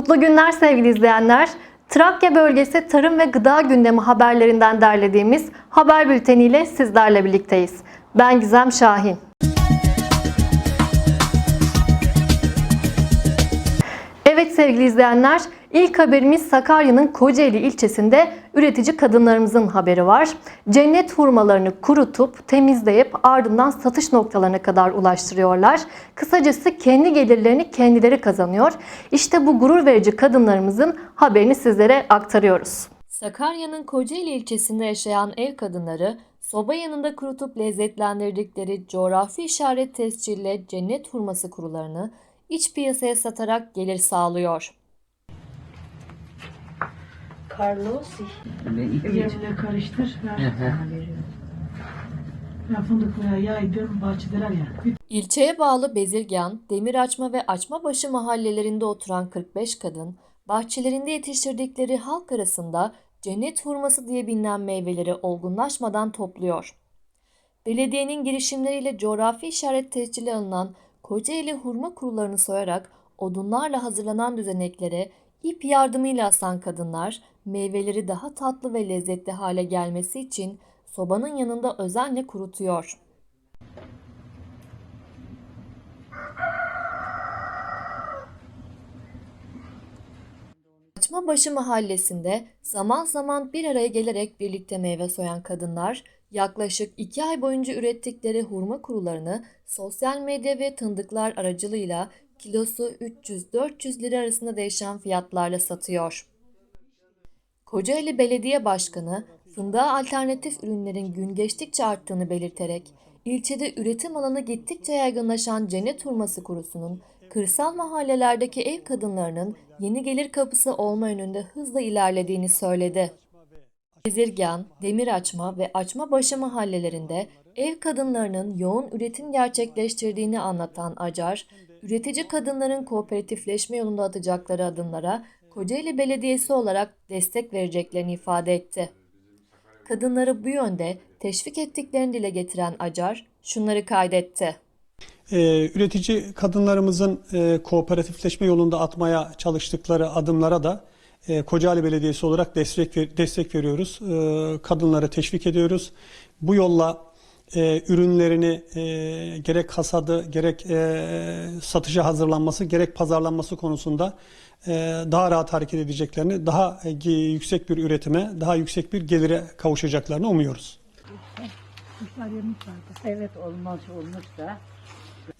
Mutlu günler sevgili izleyenler. Trakya bölgesi tarım ve gıda gündemi haberlerinden derlediğimiz haber bülteniyle sizlerle birlikteyiz. Ben Gizem Şahin. Evet sevgili izleyenler, ilk haberimiz Sakarya'nın Kocaeli ilçesinde üretici kadınlarımızın haberi var. Cennet hurmalarını kurutup, temizleyip ardından satış noktalarına kadar ulaştırıyorlar. Kısacası kendi gelirlerini kendileri kazanıyor. İşte bu gurur verici kadınlarımızın haberini sizlere aktarıyoruz. Sakarya'nın Kocaeli ilçesinde yaşayan ev kadınları soba yanında kurutup lezzetlendirdikleri coğrafi işaret tescille cennet hurması kurularını iç piyasaya satarak gelir sağlıyor. Carlos yerine karıştır. Ver. Ben fındıklığa yaydım. Bahçedeler ya. İlçeye bağlı Bezirgan, Demiraçma ve Açmabaşı mahallelerinde oturan 45 kadın, bahçelerinde yetiştirdikleri halk arasında cennet hurması diye bilinen meyveleri olgunlaşmadan topluyor. Belediyenin girişimleriyle coğrafi işaret tescili alınan Kocaeli hurma kurularını soyarak odunlarla hazırlanan düzeneklere ip yardımıyla asan kadınlar meyveleri daha tatlı ve lezzetli hale gelmesi için sobanın yanında özenle kurutuyor. Açmabaşı mahallesinde zaman zaman bir araya gelerek birlikte meyve soyan kadınlar yaklaşık iki ay boyunca ürettikleri hurma kurularını sosyal medya ve tanıdıklar aracılığıyla kilosu 300-400 lira arasında değişen fiyatlarla satıyor. Kocaeli Belediye Başkanı fındığa alternatif ürünlerin gün geçtikçe arttığını belirterek ilçede üretim alanı gittikçe yaygınlaşan cennet hurması kurusunun kırsal mahallelerdeki ev kadınlarının yeni gelir kapısı olma yönünde hızla ilerlediğini söyledi. Bezirgan, Demiraçma ve Açmabaşı mahallelerinde ev kadınlarının yoğun üretim gerçekleştirdiğini anlatan Acar, üretici kadınların kooperatifleşme yolunda atacakları adımlara Kocaeli Belediyesi olarak destek vereceklerini ifade etti. Kadınları bu yönde teşvik ettiklerini dile getiren Acar şunları kaydetti. Ee, üretici kadınlarımızın e, kooperatifleşme yolunda atmaya çalıştıkları adımlara da e, Kocaeli Belediyesi olarak destek destek veriyoruz. E, kadınları teşvik ediyoruz. Bu yolla e, ürünlerini e, gerek hasadı, gerek e, satışa hazırlanması, gerek pazarlanması konusunda e, daha rahat hareket edeceklerini, daha e, yüksek bir üretime, daha yüksek bir gelire kavuşacaklarını umuyoruz. Evet olmaz olmuşsa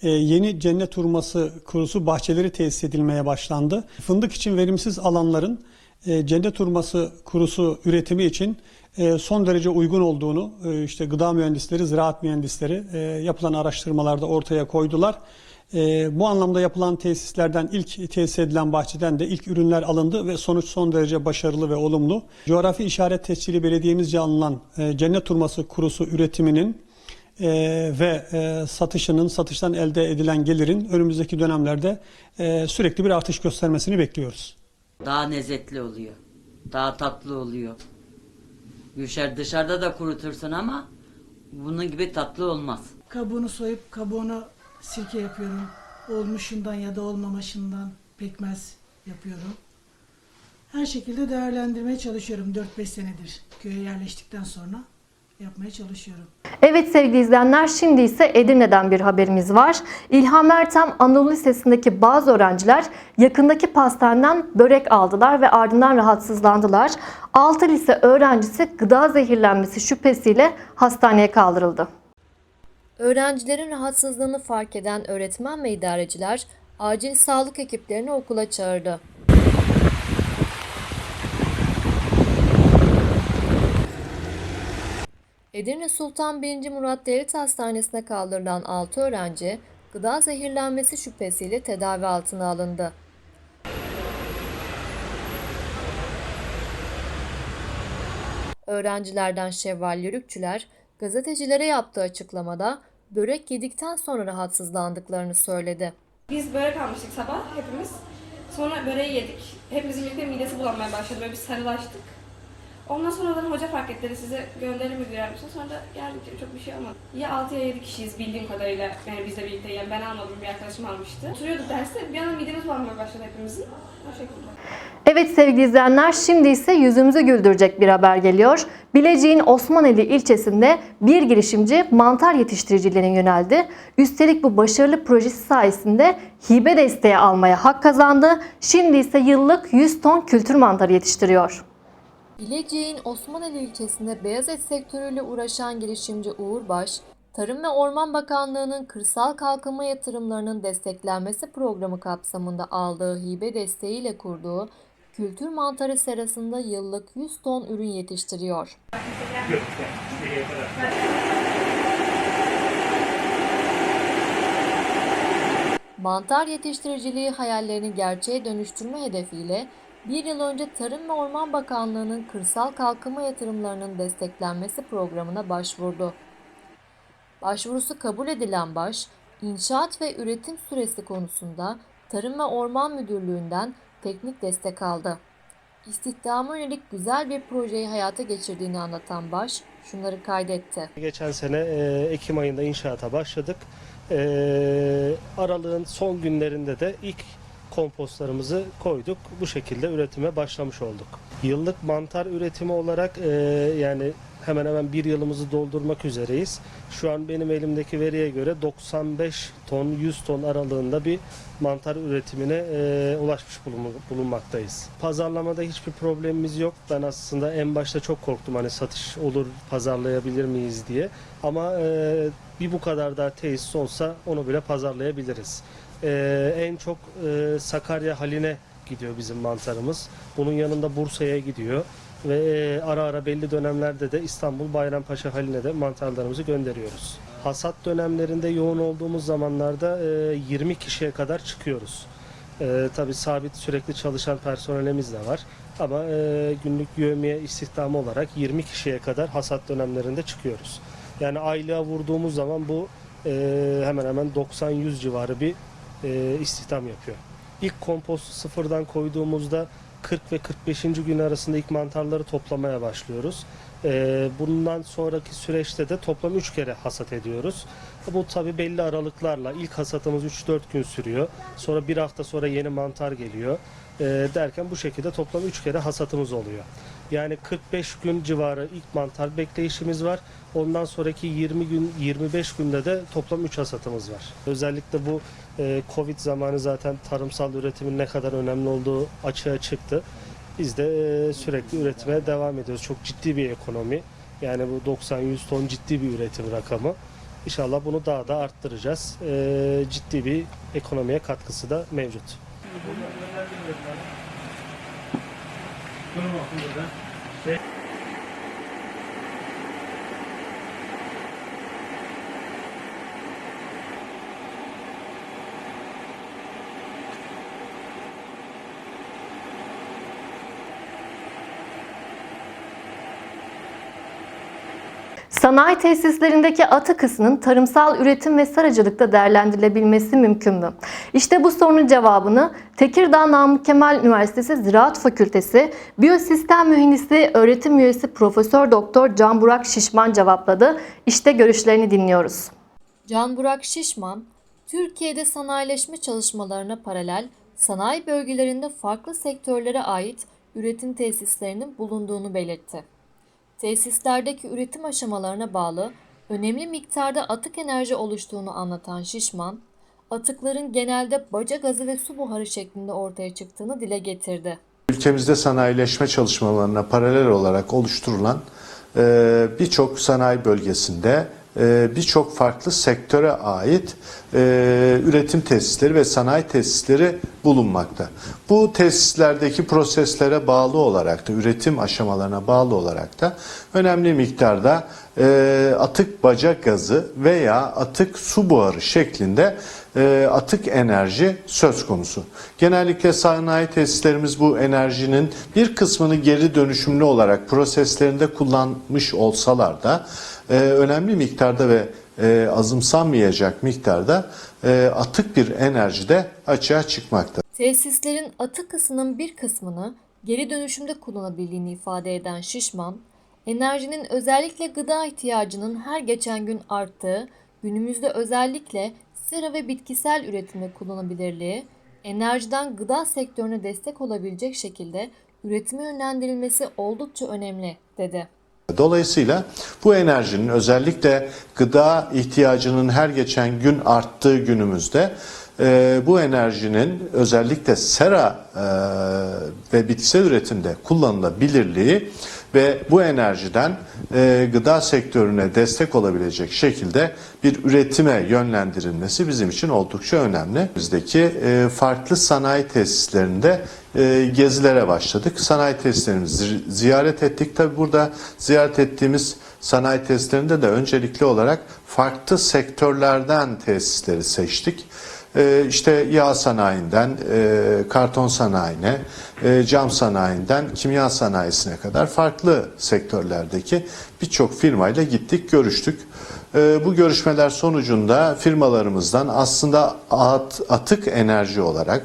Ee, yeni cennet hurması kurusu bahçeleri tesis edilmeye başlandı. Fındık için verimsiz alanların e, cennet hurması kurusu üretimi için e, son derece uygun olduğunu e, işte gıda mühendisleri, ziraat mühendisleri e, yapılan araştırmalarda ortaya koydular. Bu anlamda yapılan tesislerden ilk tesis edilen bahçeden de ilk ürünler alındı ve sonuç son derece başarılı ve olumlu. Coğrafi işaret tescili belediyemizce alınan e, cennet hurması kurusu üretiminin e, ve e, satışının, satıştan elde edilen gelirin önümüzdeki dönemlerde e, sürekli bir artış göstermesini bekliyoruz. Daha lezzetli oluyor. Daha tatlı oluyor. Düşer dışarıda da kurutursun ama bunun gibi tatlı olmaz. kabuğunu soyup kabuğunu sirke yapıyorum. Olmuşundan ya da olmamışından pekmez yapıyorum. Her şekilde değerlendirmeye çalışıyorum 4-5 senedir. Köye yerleştikten sonra yapmaya çalışıyorum. Evet sevgili izleyenler şimdi ise Edirne'den bir haberimiz var. İlham Ertem Anadolu Lisesi'ndeki bazı öğrenciler yakındaki pastaneden börek aldılar ve ardından rahatsızlandılar. 6 lise öğrencisi gıda zehirlenmesi şüphesiyle hastaneye kaldırıldı. Öğrencilerin rahatsızlığını fark eden öğretmen ve idareciler acil sağlık ekiplerini okula çağırdı. Edirne Sultan 1. Murat Devlet Hastanesi'ne kaldırılan 6 öğrenci gıda zehirlenmesi şüphesiyle tedavi altına alındı. Öğrencilerden Şevval Yörükçüler gazetecilere yaptığı açıklamada börek yedikten sonra rahatsızlandıklarını söyledi. Biz börek almıştık sabah hepimiz. Sonra böreği yedik. Hepimizin birlikte midesi bulanmaya başladı. Böyle bir sarılaştık. Ondan sonradan hoca fark etti size gönderir mi misin? Sonra da geldik çok bir şey olmadı. Ya 6 ya 7 kişiyiz bildiğim kadarıyla yani bizle birlikte yani ben almadım bir arkadaşım almıştı. Oturuyorduk derste bir anda midemiz bulanmaya başladı hepimizin. O şekilde. Evet sevgili izleyenler şimdi ise yüzümüzü güldürecek bir haber geliyor. Bilecik'in Osmaneli ilçesinde bir girişimci mantar yetiştiricilerine yöneldi. Üstelik bu başarılı projesi sayesinde hibe desteği almaya hak kazandı. Şimdi ise yıllık 100 ton kültür mantarı yetiştiriyor. Bilecik'in Osmaneli ilçesinde beyaz et sektörüyle uğraşan girişimci Uğur Baş, Tarım ve Orman Bakanlığı'nın kırsal kalkınma yatırımlarının desteklenmesi programı kapsamında aldığı hibe desteğiyle kurduğu kültür mantarı serasında yıllık 100 ton ürün yetiştiriyor. Mantar yetiştiriciliği hayallerini gerçeğe dönüştürme hedefiyle bir yıl önce Tarım ve Orman Bakanlığı'nın kırsal kalkınma yatırımlarının desteklenmesi programına başvurdu. Başvurusu kabul edilen baş, inşaat ve üretim süresi konusunda Tarım ve Orman Müdürlüğü'nden teknik destek aldı. İstihdama yönelik güzel bir projeyi hayata geçirdiğini anlatan baş, şunları kaydetti. Geçen sene e, Ekim ayında inşaata başladık. E, aralığın son günlerinde de ilk kompostlarımızı koyduk. Bu şekilde üretime başlamış olduk. Yıllık mantar üretimi olarak e, yani hemen hemen bir yılımızı doldurmak üzereyiz. Şu an benim elimdeki veriye göre 95 ton 100 ton aralığında bir mantar üretimine e, ulaşmış bulun- bulunmaktayız. Pazarlamada hiçbir problemimiz yok. Ben aslında en başta çok korktum hani satış olur pazarlayabilir miyiz diye. Ama e, bir bu kadar daha tesis olsa onu bile pazarlayabiliriz. E, en çok e, Sakarya haline gidiyor bizim mantarımız. Bunun yanında Bursa'ya gidiyor ve e, ara ara belli dönemlerde de İstanbul Bayrampaşa haline de mantarlarımızı gönderiyoruz. Hasat dönemlerinde yoğun olduğumuz zamanlarda e, 20 kişiye kadar çıkıyoruz. E, tabii sabit sürekli çalışan personelimiz de var. Ama e, günlük yövmiye istihdamı olarak 20 kişiye kadar hasat dönemlerinde çıkıyoruz. Yani aylığa vurduğumuz zaman bu e, hemen hemen 90-100 civarı bir e, istihdam yapıyor. İlk kompostu sıfırdan koyduğumuzda 40 ve 45. gün arasında ilk mantarları toplamaya başlıyoruz. Ee, bundan sonraki süreçte de toplam 3 kere hasat ediyoruz. Bu tabi belli aralıklarla ilk hasatımız 3-4 gün sürüyor. Sonra bir hafta sonra yeni mantar geliyor. Ee, derken bu şekilde toplam 3 kere hasatımız oluyor. Yani 45 gün civarı ilk mantar bekleyişimiz var. Ondan sonraki 20 gün 25 günde de toplam 3 hasatımız var. Özellikle bu e, Covid zamanı zaten tarımsal üretimin ne kadar önemli olduğu açığa çıktı. Biz de e, sürekli üretime devam ediyoruz. Çok ciddi bir ekonomi. Yani bu 90-100 ton ciddi bir üretim rakamı. İnşallah bunu daha da arttıracağız. E, ciddi bir ekonomiye katkısı da mevcut. Şuna bakın burada. Sanayi tesislerindeki atık ısının tarımsal üretim ve sarıcılıkta değerlendirilebilmesi mümkün mü? İşte bu sorunun cevabını Tekirdağ Namık Kemal Üniversitesi Ziraat Fakültesi Biyosistem Mühendisliği öğretim üyesi Profesör Doktor Can Burak Şişman cevapladı. İşte görüşlerini dinliyoruz. Can Burak Şişman, Türkiye'de sanayileşme çalışmalarına paralel sanayi bölgelerinde farklı sektörlere ait üretim tesislerinin bulunduğunu belirtti. Tesislerdeki üretim aşamalarına bağlı önemli miktarda atık enerji oluştuğunu anlatan Şişman, atıkların genelde baca gazı ve su buharı şeklinde ortaya çıktığını dile getirdi. Ülkemizde sanayileşme çalışmalarına paralel olarak oluşturulan birçok sanayi bölgesinde birçok farklı sektöre ait e, üretim tesisleri ve sanayi tesisleri bulunmakta. Bu tesislerdeki proseslere bağlı olarak da üretim aşamalarına bağlı olarak da önemli miktarda e, atık baca gazı veya atık su buharı şeklinde e, atık enerji söz konusu. Genellikle sanayi tesislerimiz bu enerjinin bir kısmını geri dönüşümlü olarak proseslerinde kullanmış olsalar da e, önemli miktarda ve e, azımsanmayacak miktarda e, atık bir enerji de açığa çıkmakta. Tesislerin atık ısının bir kısmını geri dönüşümde kullanabildiğini ifade eden Şişman, enerjinin özellikle gıda ihtiyacının her geçen gün arttığı, günümüzde özellikle sera ve bitkisel üretimde kullanılabilirliği, enerjiden gıda sektörüne destek olabilecek şekilde üretime yönlendirilmesi oldukça önemli dedi. Dolayısıyla bu enerjinin özellikle gıda ihtiyacının her geçen gün arttığı günümüzde e, bu enerjinin özellikle sera e, ve bitkisel üretimde kullanılabilirliği ve bu enerjiden e, gıda sektörüne destek olabilecek şekilde bir üretime yönlendirilmesi bizim için oldukça önemli. Bizdeki e, farklı sanayi tesislerinde e, gezilere başladık. Sanayi tesislerimizi zi- ziyaret ettik. Tabi burada ziyaret ettiğimiz sanayi tesislerinde de öncelikli olarak farklı sektörlerden tesisleri seçtik. E, işte yağ sanayinden, e, karton sanayine, e, cam sanayinden kimya sanayisine kadar farklı sektörlerdeki birçok firmayla gittik, görüştük. E, bu görüşmeler sonucunda firmalarımızdan aslında at- atık enerji olarak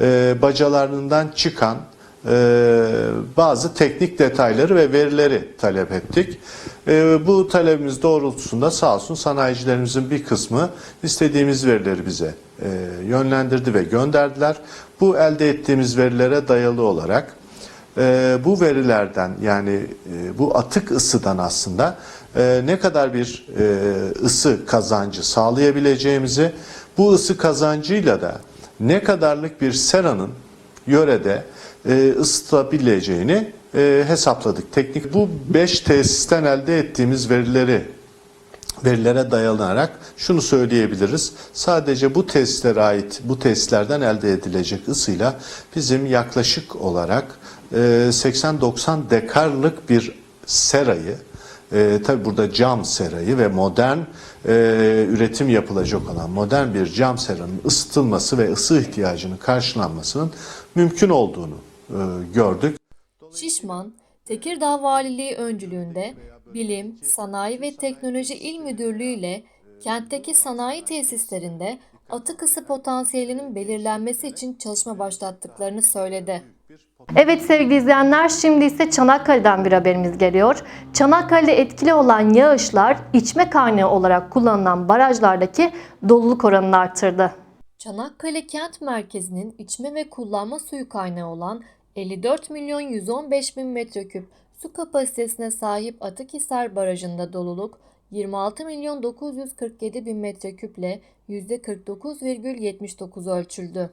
e, bacalarından çıkan bazı teknik detayları ve verileri talep ettik. Bu talebimiz doğrultusunda sağ olsun sanayicilerimizin bir kısmı istediğimiz verileri bize yönlendirdi ve gönderdiler. Bu elde ettiğimiz verilere dayalı olarak e, bu verilerden yani e, bu atık ısıdan aslında e, ne kadar bir e, ısı kazancı sağlayabileceğimizi, bu ısı kazancıyla da ne kadarlık bir seranın yörede e, ısıtabileceğini e, hesapladık. Teknik bu 5 tesisten elde ettiğimiz verileri verilere dayanarak şunu söyleyebiliriz. Sadece bu tesislere ait bu tesislerden elde edilecek ısıyla bizim yaklaşık olarak e, 80-90 dekarlık bir serayı e, tabi burada cam serayı ve modern e, üretim yapılacak olan modern bir cam seranın ısıtılması ve ısı ihtiyacının karşılanmasının mümkün olduğunu e, gördük. Şişman, Tekirdağ Valiliği öncülüğünde Bilim, Sanayi ve Teknoloji İl Müdürlüğü ile kentteki sanayi tesislerinde atık ısı potansiyelinin belirlenmesi için çalışma başlattıklarını söyledi. Evet sevgili izleyenler şimdi ise Çanakkale'den bir haberimiz geliyor. Çanakkale'de etkili olan yağışlar içme kaynağı olarak kullanılan barajlardaki doluluk oranını arttırdı. Çanakkale kent merkezinin içme ve kullanma suyu kaynağı olan 54 milyon 115 bin metreküp su kapasitesine sahip Atıkhisar Barajı'nda doluluk 26 milyon 947 bin metreküple %49,79 ölçüldü.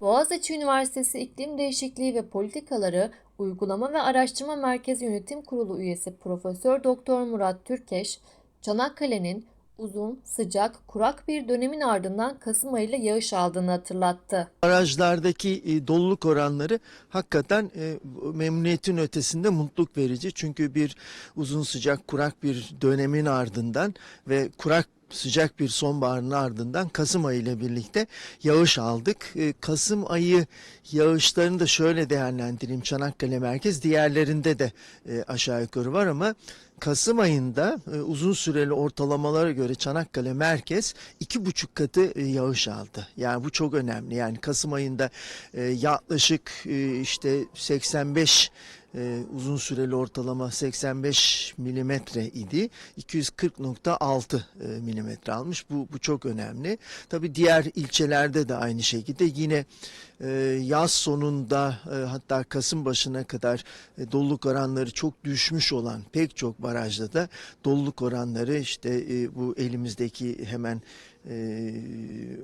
Boğaziçi Üniversitesi İklim Değişikliği ve Politikaları Uygulama ve Araştırma Merkezi Yönetim Kurulu üyesi Profesör Doktor Murat Türkeş, Çanakkale'nin uzun, sıcak, kurak bir dönemin ardından Kasım ayıyla yağış aldığını hatırlattı. barajlardaki e, doluluk oranları hakikaten e, memnuniyetin ötesinde mutluluk verici. Çünkü bir uzun sıcak kurak bir dönemin ardından ve kurak sıcak bir sonbaharın ardından Kasım ayı ile birlikte yağış aldık. E, Kasım ayı yağışlarını da şöyle değerlendireyim Çanakkale merkez diğerlerinde de e, aşağı yukarı var ama Kasım ayında e, uzun süreli ortalamalara göre Çanakkale merkez iki buçuk katı e, yağış aldı. Yani bu çok önemli. Yani Kasım ayında yaklaşık işte 85 e, uzun süreli ortalama 85 milimetre idi. 240.6 e, milimetre almış. Bu, bu çok önemli. Tabii diğer ilçelerde de aynı şekilde yine e, yaz sonunda e, hatta Kasım başına kadar e, doluluk oranları çok düşmüş olan pek çok barajda da doluluk oranları işte e, bu elimizdeki hemen e,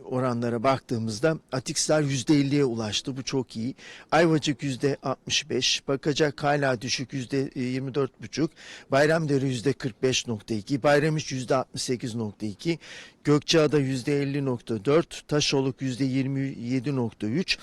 oranlara baktığımızda Atikhisar %50'ye ulaştı. Bu çok iyi. Ayvacık %65, Bakacak hala düşük %24,5, Bayramdere %45,2, Bayramiç %68,2, Gökçeada %50,4, Taşoluk %27,3,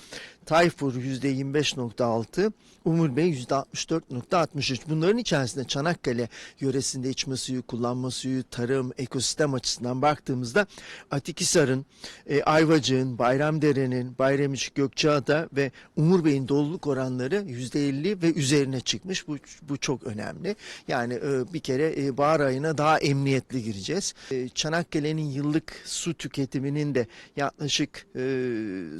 Tayfur %25,6, Umur Bey %64,63. Bunların içerisinde Çanakkale yöresinde içme suyu, kullanma suyu, tarım, ekosistem açısından baktığımızda Atikhisar'ın, e, Ayvacık'ın, Bayramdere'nin, Bayramiçi, Gökçeada ve Umur Bey'in doluluk oranları %50 ve üzerine çıkmış. Bu, bu çok önemli. Yani e, bir kere e, bahar ayına daha emniyetli gireceğiz. E, Çanakkale'nin yıllık su tüketiminin de yaklaşık e,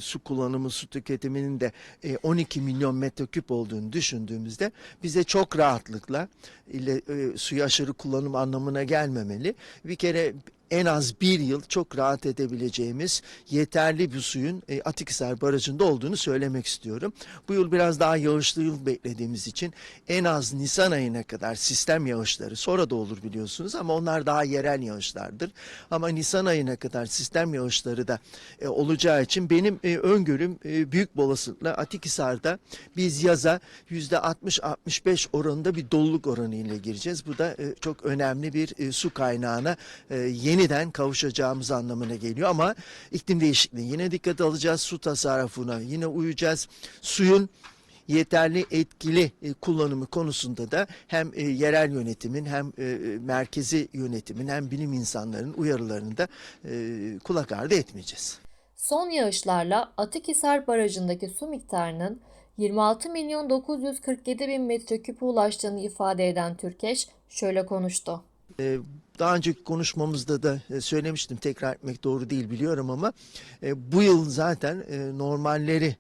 su kullanımı, su tüketiminin de e, 12 milyon metreküp olduğunu düşündüğümüzde bize çok rahatlıkla ile e, suyu aşırı kullanım anlamına gelmemeli. Bir kere en az bir yıl çok rahat edebileceğimiz yeterli bir suyun e, Atikhisar Barajı'nda olduğunu söylemek istiyorum. Bu yıl biraz daha yağışlı yıl beklediğimiz için en az Nisan ayına kadar sistem yağışları sonra da olur biliyorsunuz ama onlar daha yerel yağışlardır. Ama Nisan ayına kadar sistem yağışları da e, olacağı için benim e, öngörüm e, büyük olasılıkla Atikhisar'da biz yaza %60-65 oranında bir doluluk oranı ile gireceğiz. Bu da e, çok önemli bir e, su kaynağına e, yeniden kavuşacağımız anlamına geliyor ama iklim değişikliği yine dikkat alacağız su tasarrufuna yine uyacağız. Suyun yeterli etkili e, kullanımı konusunda da hem e, yerel yönetimin hem e, merkezi yönetimin hem bilim insanlarının uyarılarını da kulak ardı etmeyeceğiz. Son yağışlarla Atikhisar Barajı'ndaki su miktarının 26 milyon 947 bin metreküpe ulaştığını ifade eden Türkeş şöyle konuştu. Ee, Daha önceki konuşmamızda da e, söylemiştim tekrar etmek doğru değil biliyorum ama e, bu yıl zaten e, normalleri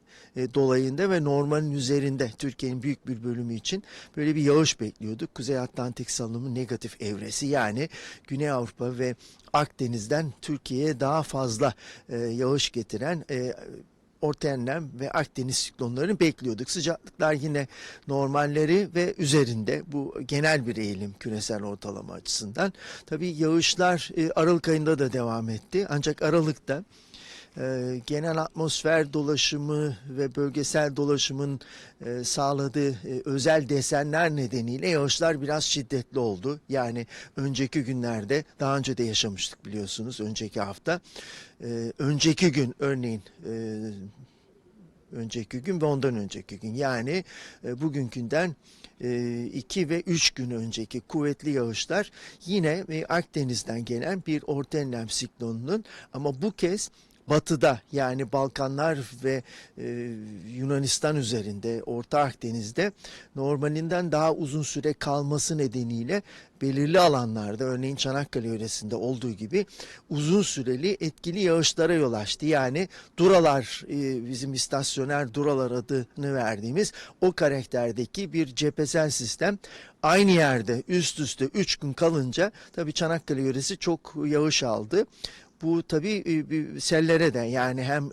dolayında ve normalin üzerinde Türkiye'nin büyük bir bölümü için böyle bir yağış bekliyorduk. Kuzey Atlantik salınımı negatif evresi yani Güney Avrupa ve Akdeniz'den Türkiye'ye daha fazla yağış getiren Orta Enlem ve Akdeniz siklonlarını bekliyorduk. Sıcaklıklar yine normalleri ve üzerinde. Bu genel bir eğilim küresel ortalama açısından. Tabii yağışlar e, Aralık ayında da devam etti. Ancak Aralık'ta e, genel atmosfer dolaşımı ve bölgesel dolaşımın e, sağladığı e, özel desenler nedeniyle yağışlar biraz şiddetli oldu. Yani önceki günlerde daha önce de yaşamıştık biliyorsunuz önceki hafta. E, önceki gün örneğin e, önceki gün ve ondan önceki gün yani bugünkünden 2 ve 3 gün önceki kuvvetli yağışlar yine Akdeniz'den gelen bir orta enlem siklonunun ama bu kez batıda yani Balkanlar ve e, Yunanistan üzerinde Orta Akdeniz'de normalinden daha uzun süre kalması nedeniyle belirli alanlarda örneğin Çanakkale yöresinde olduğu gibi uzun süreli etkili yağışlara yol açtı. Yani duralar e, bizim istasyoner duralar adını verdiğimiz o karakterdeki bir cephesel sistem aynı yerde üst üste 3 gün kalınca tabii Çanakkale yöresi çok yağış aldı. Bu tabii sellere de yani hem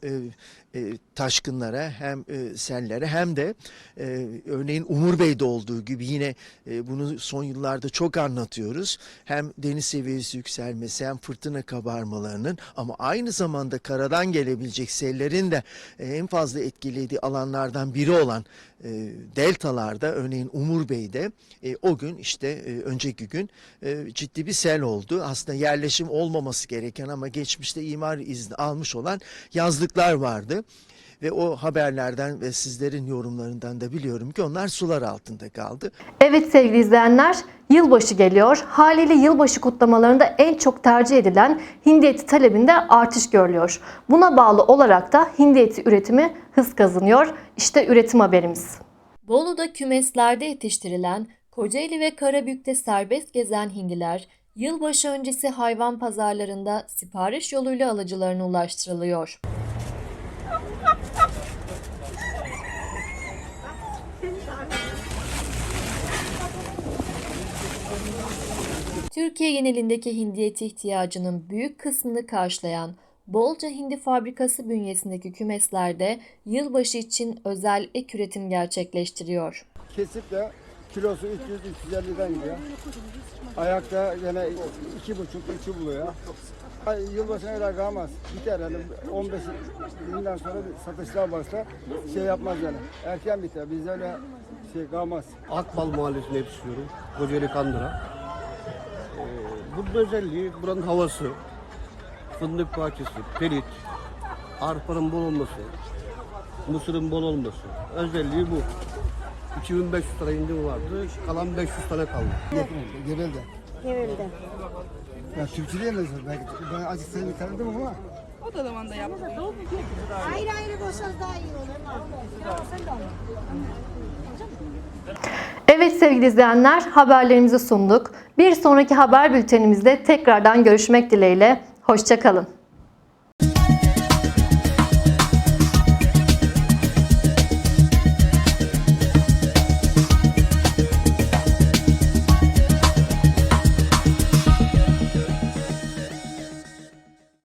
e, taşkınlara hem e, sellere hem de e, örneğin Umur Bey'de olduğu gibi yine e, bunu son yıllarda çok anlatıyoruz. Hem deniz seviyesi yükselmesi hem fırtına kabarmalarının ama aynı zamanda karadan gelebilecek sellerin de e, en fazla etkilediği alanlardan biri olan e, deltalarda örneğin Umur Bey'de e, o gün işte e, önceki gün e, ciddi bir sel oldu. Aslında yerleşim olmaması gereken ama geçmişte imar izni almış olan yazlıklar vardı. Ve o haberlerden ve sizlerin yorumlarından da biliyorum ki onlar sular altında kaldı. Evet sevgili izleyenler, yılbaşı geliyor. Haliyle yılbaşı kutlamalarında en çok tercih edilen hindi eti talebinde artış görülüyor. Buna bağlı olarak da hindi eti üretimi hız kazanıyor. İşte üretim haberimiz. Bolu'da kümeslerde yetiştirilen, Kocaeli ve Karabük'te serbest gezen hindiler, yılbaşı öncesi hayvan pazarlarında sipariş yoluyla alıcılarına ulaştırılıyor. Türkiye genelindeki hindi eti ihtiyacının büyük kısmını karşılayan Bolca Hindi Fabrikası bünyesindeki kümeslerde yılbaşı için özel ek üretim gerçekleştiriyor. Kesip de kilosu 300-350'den gidiyor. Ayakta buçuk, üçü buluyor. Ay, Yılbaşına kadar kalmaz. Biter yani 15 günden sonra satışlar başlar. Şey yapmaz yani. Erken biter. Biz öyle şey kalmaz. Akbal Mahallesi'nde yetiştiriyorum. Kocaeli Kandıra. Ee, bunun özelliği buranın havası, fındık bahçesi, pelit, arpanın bol olması, mısırın bol olması. Özelliği bu. 2500 tane indim vardı, kalan 500 tane kaldı. Gerildi. Gerildi. Ya Türkçe diyemezsin belki. Ben azıcık seni tanıdım ama. O da zamanda yaptı. Ayrı ayrı koysanız daha iyi olur. Ya sen de al. Evet sevgili izleyenler haberlerimizi sunduk. Bir sonraki haber bültenimizde tekrardan görüşmek dileğiyle. Hoşçakalın.